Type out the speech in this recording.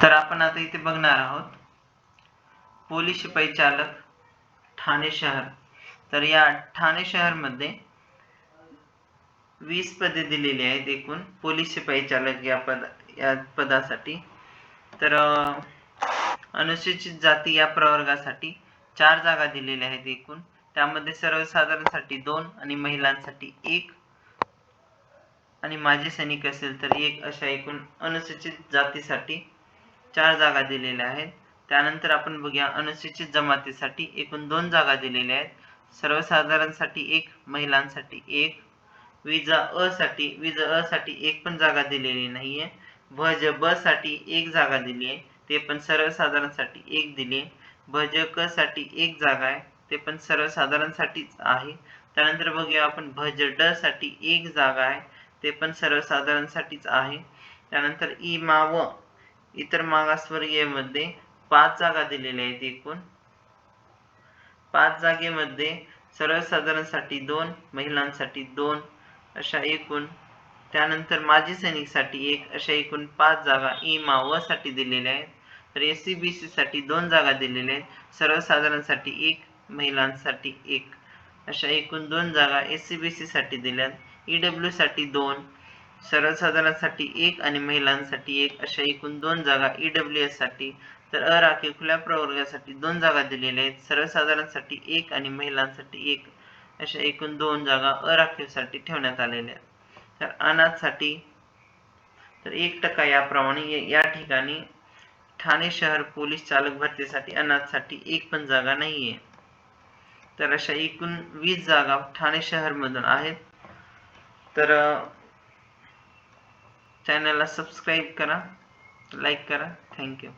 तर आपण आता इथे बघणार आहोत. पोलीस शिपाई चालक ठाणे शहर. तर या ठाणे शहरमध्ये वीस पदे दिलेली आहेत एकूण पोलीस शिपाई चालक या पद या पदासाठी. तर अनुसूचित जाती या प्रवर्गासाठी चार जागा दिलेल्या आहेत एकूण. त्यामध्ये सर्वसाधारणसाठी दोन आणि महिलांसाठी एक आणि माझे सैनिक असेल तर एक अशा एकूण अनुसूचित जातीसाठी चार जागा दिलेल्या आहेत. त्यानंतर आपण बघूया अनुसूचित जमातीसाठी एकूण दोन जागा दिलेल्या आहेत. सर्वसाधारणसाठी एक महिलांसाठी एक. विजा अ साठी विजा अ साठी एक पण जागा दिलेली नाहीये. भज ब साठी एक जागा दिली आहे. ते पण सर्वसाधारणसाठी एक दिली आहे. भज क साठी एक जागा आहे. ते पण सर्वसाधारणसाठीच आहे. त्यानंतर बघूया आपण भज ड साठी एक जागा आहे. ते पण सर्वसाधारणसाठीच आहे. त्यानंतर इमा मा व इतर मागासवर्गीयमध्ये पाच जागा दिलेल्या आहेत एकूण. पाच जागेमध्ये सर्वसाधारणसाठी दोन महिलांसाठी दोन अशा एकूण. त्यानंतर माजी सैनिकसाठी एक अशा एकूण पाच जागा इ मा व साठी दिलेल्या आहेत. तर एस सी बी सी साठी दोन जागा दिलेल्या आहेत. सर्वसाधारणसाठी एक महिलांसाठी एक अशा एकूण दोन जागा एस सी बी सी साठी दिल्यात ई डब्ल्यू साठी दोन सर्वसाधारणसाठी एक आणि महिलांसाठी एक अशा एकूण दोन जागा ई डब्ल्यू एससाठी तर अराखीव खुल्या प्रवर्गासाठी दोन जागा दिलेल्या आहेत. सर्वसाधारणसाठी एक आणि महिलांसाठी एक अशा एकूण दोन जागा अराखीवसाठी ठेवण्यात आलेल्या आहेत. तर अनाथसाठी तर एक टक्का याप्रमाणे या- या ठिकाणी ठाणे शहर पोलीस चालक भरतीसाठी अनाथसाठी एक पण जागा नाहीये. तर अशा एकूण वीस जागा ठाणे शहर मधून आहेत. तर चॅनलला सबस्क्राईब करा लाईक करा. थँक्यू